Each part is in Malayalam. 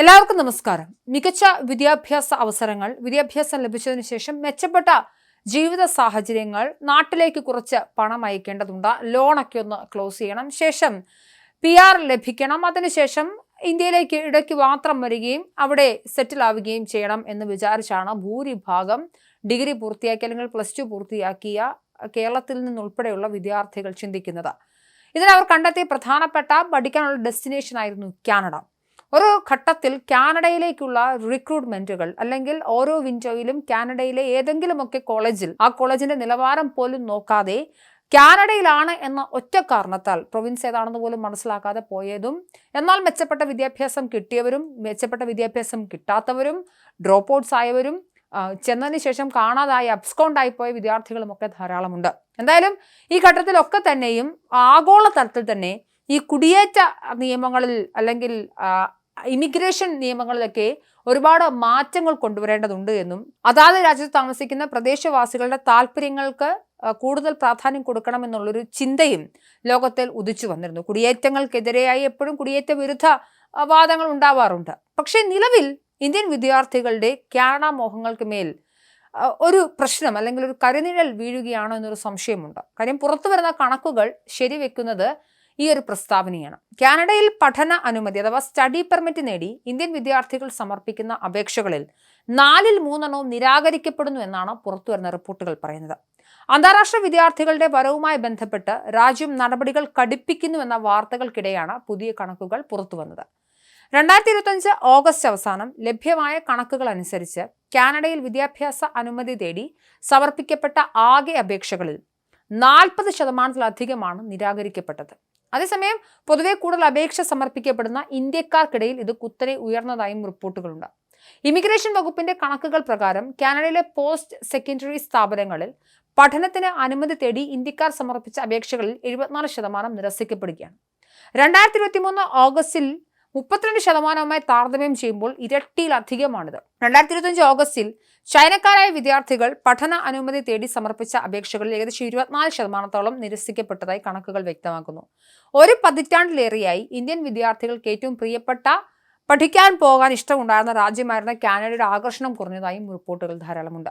എല്ലാവർക്കും നമസ്കാരം. മികച്ച വിദ്യാഭ്യാസ അവസരങ്ങൾ വിദ്യാഭ്യാസം ലഭിച്ചതിനു ശേഷം മെച്ചപ്പെട്ട ജീവിത സാഹചര്യങ്ങൾ നാട്ടിലേക്ക് കുറച്ച് പണം അയക്കേണ്ടതുണ്ട്. ലോണൊക്കെ ഒന്ന് ക്ലോസ് ചെയ്യണം. ശേഷം പി ആർ ലഭിക്കണം. അതിനുശേഷം ഇന്ത്യയിലേക്ക് ഇടയ്ക്ക് മാത്രം വരികയും അവിടെ സെറ്റിൽ ആവുകയും ചെയ്യണം എന്ന് വിചാരിച്ചാണ് ഭൂരിഭാഗം ഡിഗ്രി പൂർത്തിയാക്കിയ അല്ലെങ്കിൽ പ്ലസ് ടു പൂർത്തിയാക്കിയ കേരളത്തിൽ നിന്നുൾപ്പെടെയുള്ള വിദ്യാർത്ഥികൾ ചിന്തിക്കുന്നത്. ഇതിനവർ കണ്ടെത്തിയ പ്രധാനപ്പെട്ട പഠിക്കാനുള്ള ഡെസ്റ്റിനേഷൻ ആയിരുന്നു കാനഡ. ഒരു ഘട്ടത്തിൽ കാനഡയിലേക്കുള്ള റിക്രൂട്ട്മെന്റുകൾ അല്ലെങ്കിൽ ഓരോ വിൻഡോയിലും കാനഡയിലെ ഏതെങ്കിലുമൊക്കെ കോളേജിൽ ആ കോളേജിന്റെ നിലവാരം പോലും നോക്കാതെ കാനഡയിലാണ് എന്ന ഒറ്റ കാരണത്താൽ പ്രൊവിൻസ് ഏതാണെന്ന് പോലും മനസ്സിലാക്കാതെ പോയതും എന്നാൽ മെച്ചപ്പെട്ട വിദ്യാഭ്യാസം കിട്ടിയവരും മെച്ചപ്പെട്ട വിദ്യാഭ്യാസം കിട്ടാത്തവരും ഡ്രോപ്പ് ഔട്ട്സ് ആയവരും ചെന്നതിന് ശേഷം കാണാതായി അബ്സ്കൗണ്ട് പോയ വിദ്യാർത്ഥികളുമൊക്കെ ധാരാളമുണ്ട്. എന്തായാലും ഈ ഘട്ടത്തിലൊക്കെ തന്നെയും ആഗോള തലത്തിൽ തന്നെ ഈ കുടിയേറ്റ നിയമങ്ങളിൽ അല്ലെങ്കിൽ ഇമിഗ്രേഷൻ നിയമങ്ങളിലൊക്കെ ഒരുപാട് മാറ്റങ്ങൾ കൊണ്ടുവരേണ്ടതുണ്ട് എന്നും അതാത് രാജ്യത്ത് താമസിക്കുന്ന പ്രദേശവാസികളുടെ താല്പര്യങ്ങൾക്ക് കൂടുതൽ പ്രാധാന്യം കൊടുക്കണമെന്നുള്ളൊരു ചിന്തയും ലോകത്തിൽ ഉദിച്ചു വന്നിരുന്നു. കുടിയേറ്റങ്ങൾക്കെതിരെയായി എപ്പോഴും കുടിയേറ്റ വിരുദ്ധ വാദങ്ങൾ ഉണ്ടാവാറുണ്ട്. പക്ഷേ നിലവിൽ ഇന്ത്യൻ വിദ്യാർത്ഥികളുടെ കാനഡ മോഹങ്ങൾക്ക് മേൽ ഒരു പ്രശ്നം അല്ലെങ്കിൽ ഒരു കരിനിഴൽ വീഴുകയാണോ എന്നൊരു സംശയമുണ്ട്. കാര്യം പുറത്തു വരുന്ന കണക്കുകൾ ശരിവെക്കുന്നത് ഈ ഒരു പ്രസ്താവനയാണ്. കാനഡയിൽ പഠന അനുമതി അഥവാ സ്റ്റഡി പെർമിറ്റ് നേടി ഇന്ത്യൻ വിദ്യാർത്ഥികൾ സമർപ്പിക്കുന്ന അപേക്ഷകളിൽ നാലിൽ മൂന്നെണ്ണവും നിരാകരിക്കപ്പെടുന്നു എന്നാണ് പുറത്തുവരുന്ന റിപ്പോർട്ടുകൾ പറയുന്നത്. അന്താരാഷ്ട്ര വിദ്യാർത്ഥികളുടെ വരവുമായി ബന്ധപ്പെട്ട് രാജ്യം നടപടികൾ കടുപ്പിക്കുന്നു എന്ന വാർത്തകൾക്കിടെയാണ് പുതിയ കണക്കുകൾ പുറത്തുവന്നത്. രണ്ടായിരത്തി ഇരുപത്തഞ്ച് ഓഗസ്റ്റ് അവസാനം ലഭ്യമായ കണക്കുകൾ അനുസരിച്ച് കാനഡയിൽ വിദ്യാഭ്യാസ അനുമതി തേടി സമർപ്പിക്കപ്പെട്ട ആകെ അപേക്ഷകളിൽ നാൽപ്പത് ശതമാനത്തിലധികമാണ് നിരാകരിക്കപ്പെട്ടത്. അതേസമയം പൊതുവെ കൂടുതൽ അപേക്ഷ സമർപ്പിക്കപ്പെടുന്ന ഇന്ത്യക്കാർക്കിടയിൽ ഇത് കുത്തനെ ഉയർന്നതായും റിപ്പോർട്ടുകളുണ്ട്. ഇമിഗ്രേഷൻ വകുപ്പിന്റെ കണക്കുകൾ പ്രകാരം കാനഡയിലെ പോസ്റ്റ് സെക്കൻഡറി സ്ഥാപനങ്ങളിൽ പഠനത്തിന് അനുമതി തേടി ഇന്ത്യക്കാർ സമർപ്പിച്ച അപേക്ഷകളിൽ എഴുപത്തിനാല് ശതമാനം നിരസിക്കപ്പെടുകയാണ്. രണ്ടായിരത്തി ഇരുപത്തി മൂന്ന് ഓഗസ്റ്റിൽ മുപ്പത്തിരണ്ട് ശതമാനവുമായി താരതമ്യം ചെയ്യുമ്പോൾ ഇരട്ടിയിലധികമാണിത്. രണ്ടായിരത്തി ഇരുപത്തിയഞ്ച് ഓഗസ്റ്റിൽ ചൈനക്കാരായ വിദ്യാർത്ഥികൾ പഠന അനുമതി തേടി സമർപ്പിച്ച അപേക്ഷകളിൽ ഏകദേശം ഇരുപത്തിനാല് ശതമാനത്തോളം നിരസിക്കപ്പെട്ടതായി കണക്കുകൾ വ്യക്തമാക്കുന്നു. ഒരു പതിറ്റാണ്ടിലേറെയായി ഇന്ത്യൻ വിദ്യാർത്ഥികൾക്ക് ഏറ്റവും പ്രിയപ്പെട്ട പഠിക്കാൻ പോകാൻ ഇഷ്ടമുണ്ടായിരുന്ന രാജ്യമായിരുന്ന കാനഡയുടെ ആകർഷണം കുറഞ്ഞതായും റിപ്പോർട്ടുകൾ ധാരാളമുണ്ട്.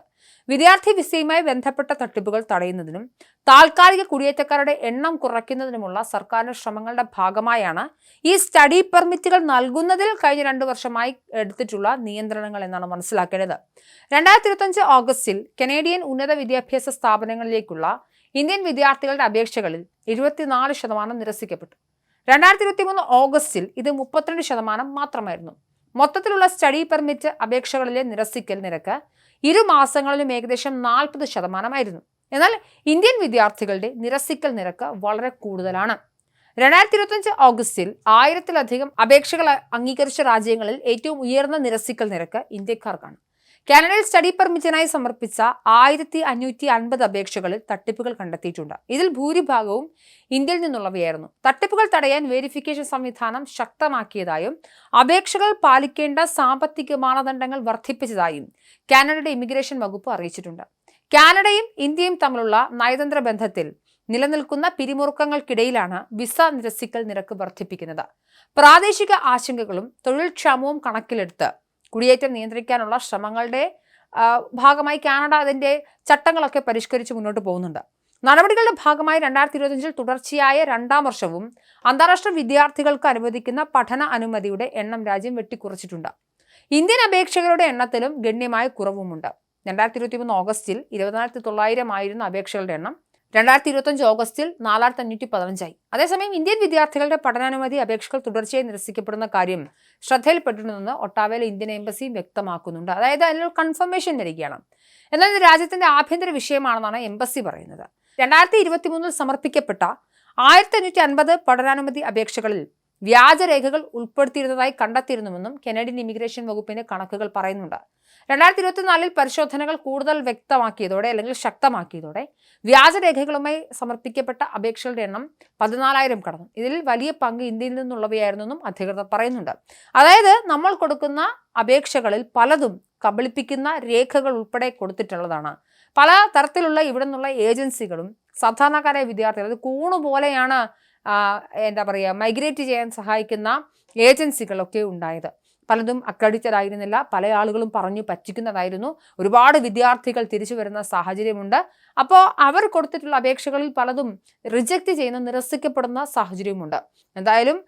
വിദ്യാർത്ഥി വിസയുമായി ബന്ധപ്പെട്ട തട്ടിപ്പുകൾ തടയുന്നതിനും താൽക്കാലിക കുടിയേറ്റക്കാരുടെ എണ്ണം കുറയ്ക്കുന്നതിനുമുള്ള സർക്കാരിന്റെ ശ്രമങ്ങളുടെ ഭാഗമായാണ് ഈ സ്റ്റഡി പെർമിറ്റുകൾ നൽകുന്നതിൽ കഴിഞ്ഞ രണ്ടു വർഷമായി എടുത്തിട്ടുള്ള നിയന്ത്രണങ്ങൾ എന്നാണ് മനസ്സിലാക്കേണ്ടത്. രണ്ടായിരത്തി ഇരുപത്തഞ്ച് ഓഗസ്റ്റിൽ കനേഡിയൻ ഉന്നത വിദ്യാഭ്യാസ സ്ഥാപനങ്ങളിലേക്കുള്ള ഇന്ത്യൻ വിദ്യാർത്ഥികളുടെ അപേക്ഷകളിൽ ഇരുപത്തിനാല് ശതമാനം നിരസിക്കപ്പെട്ടു. രണ്ടായിരത്തി ഇരുപത്തി മൂന്ന് ഓഗസ്റ്റിൽ ഇത് മുപ്പത്തിരണ്ട് ശതമാനം മാത്രമായിരുന്നു. മൊത്തത്തിലുള്ള സ്റ്റഡി പെർമിറ്റ് അപേക്ഷകളിലെ നിരസിക്കൽ നിരക്ക് ഇരു മാസങ്ങളിലും ഏകദേശം നാൽപ്പത് ശതമാനമായിരുന്നു. എന്നാൽ ഇന്ത്യൻ വിദ്യാർത്ഥികളുടെ നിരസിക്കൽ നിരക്ക് വളരെ കൂടുതലാണ്. രണ്ടായിരത്തി ഇരുപത്തഞ്ച് ഓഗസ്റ്റിൽ ആയിരത്തിലധികം അപേക്ഷകൾ അംഗീകരിച്ച രാജ്യങ്ങളിൽ ഏറ്റവും ഉയർന്ന നിരസിക്കൽ നിരക്ക് ഇന്ത്യക്കാർക്കാണ്. കാനഡയിൽ സ്റ്റഡി പെർമിറ്റിനായി സമർപ്പിച്ച ആയിരത്തി അഞ്ഞൂറ്റി അൻപത് അപേക്ഷകളിൽ തട്ടിപ്പുകൾ കണ്ടെത്തിയിട്ടുണ്ട്. ഇതിൽ ഭൂരിഭാഗവും ഇന്ത്യയിൽ നിന്നുള്ളവയായിരുന്നു. തട്ടിപ്പുകൾ തടയാൻ വെരിഫിക്കേഷൻ സംവിധാനം ശക്തമാക്കിയതായും അപേക്ഷകൾ പാലിക്കേണ്ട സാമ്പത്തിക മാനദണ്ഡങ്ങൾ വർദ്ധിപ്പിച്ചതായും കാനഡയുടെ ഇമിഗ്രേഷൻ വകുപ്പ് അറിയിച്ചിട്ടുണ്ട്. കാനഡയും ഇന്ത്യയും തമ്മിലുള്ള നയതന്ത്ര ബന്ധത്തിൽ നിലനിൽക്കുന്ന പിരിമുറുക്കങ്ങൾക്കിടയിലാണ് വിസ നിരസിക്കൽ നിരക്ക് വർദ്ധിപ്പിക്കുന്നത്. പ്രാദേശിക ആശങ്കകളും തൊഴിൽക്ഷാമവും കണക്കിലെടുത്ത് കുടിയേറ്റം നിയന്ത്രിക്കാനുള്ള ശ്രമങ്ങളുടെ ഭാഗമായി കാനഡ അതിന്റെ ചട്ടങ്ങളൊക്കെ പരിഷ്കരിച്ച് മുന്നോട്ട് പോകുന്നുണ്ട്. നടപടികളുടെ ഭാഗമായി രണ്ടായിരത്തി ഇരുപത്തിയഞ്ചിൽ തുടർച്ചയായ രണ്ടാം വർഷവും അന്താരാഷ്ട്ര വിദ്യാർത്ഥികൾക്ക് അനുവദിക്കുന്ന പഠന അനുമതിയുടെ എണ്ണം രാജ്യം വെട്ടിക്കുറച്ചിട്ടുണ്ട്. ഇന്ത്യൻ അപേക്ഷകരുടെ എണ്ണത്തിലും ഗണ്യമായ കുറവുമുണ്ട്. രണ്ടായിരത്തി ഇരുപത്തി മൂന്ന് ഓഗസ്റ്റിൽ ഇരുപതിനായിരത്തി തൊള്ളായിരം ആയിരുന്ന അപേക്ഷകളുടെ എണ്ണം. രണ്ടായിരത്തി ഇരുപത്തഞ്ച് ഓഗസ്റ്റിൽ നാലായിരത്തി അഞ്ഞൂറ്റി പതിനഞ്ചായി അതേസമയം ഇന്ത്യൻ വിദ്യാർത്ഥികളുടെ പഠനാനുമതി അപേക്ഷകൾ തുടർച്ചയായി നിരസിക്കപ്പെടുന്ന കാര്യം ശ്രദ്ധയിൽപ്പെട്ടിട്ടുണ്ടെന്ന് ഒട്ടാവയിലെ ഇന്ത്യൻ എംബസിയും വ്യക്തമാക്കുന്നുണ്ട്. അതായത് അതിനൊരു കൺഫർമേഷൻ വരികയാണ് എന്നാൽ ഇത് രാജ്യത്തിന്റെ ആഭ്യന്തര വിഷയമാണെന്നാണ് എംബസി പറയുന്നത്. രണ്ടായിരത്തി ഇരുപത്തി മൂന്നിൽ സമർപ്പിക്കപ്പെട്ട ആയിരത്തി അഞ്ഞൂറ്റി അൻപത് പഠനാനുമതി അപേക്ഷകളിൽ വ്യാജരേഖകൾ ഉൾപ്പെടുത്തിയിരുന്നതായി കണ്ടെത്തിയിരുന്നുവെന്നും കനേഡിയൻ ഇമിഗ്രേഷൻ വകുപ്പിന്റെ കണക്കുകൾ പറയുന്നുണ്ട്. രണ്ടായിരത്തി ഇരുപത്തിനാലിൽ പരിശോധനകൾ കൂടുതൽ വ്യക്തമാക്കിയതോടെ അല്ലെങ്കിൽ ശക്തമാക്കിയതോടെ വ്യാജരേഖകളുമായി സമർപ്പിക്കപ്പെട്ട അപേക്ഷകളുടെ എണ്ണം പതിനാലായിരം കടന്നു. ഇതിൽ വലിയ പങ്ക് ഇന്ത്യയിൽ നിന്നുള്ളവയായിരുന്നെന്നും അധികൃതർ പറയുന്നുണ്ട്. അതായത് നമ്മൾ കൊടുക്കുന്ന അപേക്ഷകളിൽ പലതും കബളിപ്പിക്കുന്ന രേഖകൾ ഉൾപ്പെടെ കൊടുത്തിട്ടുള്ളതാണ്. പല തരത്തിലുള്ള ഇവിടെ നിന്നുള്ള ഏജൻസികളും സാധാരണക്കാരായ വിദ്യാർത്ഥികൾ അത് കൂണു പോലെയാണ് ആ, എന്താ പറയുക മൈഗ്രേറ്റ് ചെയ്യാൻ സഹായിക്കുന്ന ഏജൻസികളൊക്കെ ഉണ്ടായത്. പലതും അക്രഡിറ്റഡ് ആയിരുന്നില്ല പല ആളുകളും പറഞ്ഞു പറ്റിക്കുന്നതായിരുന്നു. ഒരുപാട് വിദ്യാർത്ഥികൾ തിരിച്ചു വരുന്ന സാഹചര്യമുണ്ട്. അപ്പോൾ അവർ കൊടുത്തിട്ടുള്ള അപേക്ഷകളിൽ പലതും റിജക്റ്റ് ചെയ്യുന്ന നിരസിക്കപ്പെടുന്ന സാഹചര്യമുണ്ട്. എന്തായാലും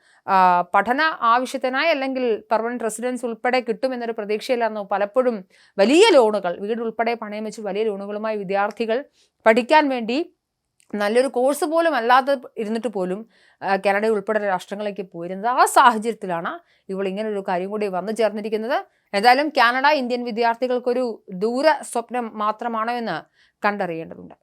പഠന ആവശ്യത്തിനായി അല്ലെങ്കിൽ പെർമനന്റ് റെസിഡൻസ് ഉൾപ്പെടെ കിട്ടുമെന്നൊരു പ്രതീക്ഷയിലായിരുന്നു. പലപ്പോഴും വലിയ ലോണുകൾ വീട് ഉൾപ്പെടെ പണയം വെച്ച് വലിയ ലോണുകളുമായി വിദ്യാർത്ഥികൾ പഠിക്കാൻ വേണ്ടി നല്ലൊരു കോഴ്സ് പോലും അല്ലാതെ ഇരുന്നിട്ട് പോലും കാനഡ ഉൾപ്പെടെ രാഷ്ട്രങ്ങളിലേക്ക് പോയിരുന്നത് ആ സാഹചര്യത്തിലാണ് ഇവൾ ഇങ്ങനെ ഒരു കാര്യം കൂടി വന്നു ചേർന്നിരിക്കുന്നത്. എന്തായാലും കാനഡ ഇന്ത്യൻ വിദ്യാർത്ഥികൾക്കൊരു ദൂര സ്വപ്നം മാത്രമാണോ എന്ന് കണ്ടറിയേണ്ടതുണ്ട്.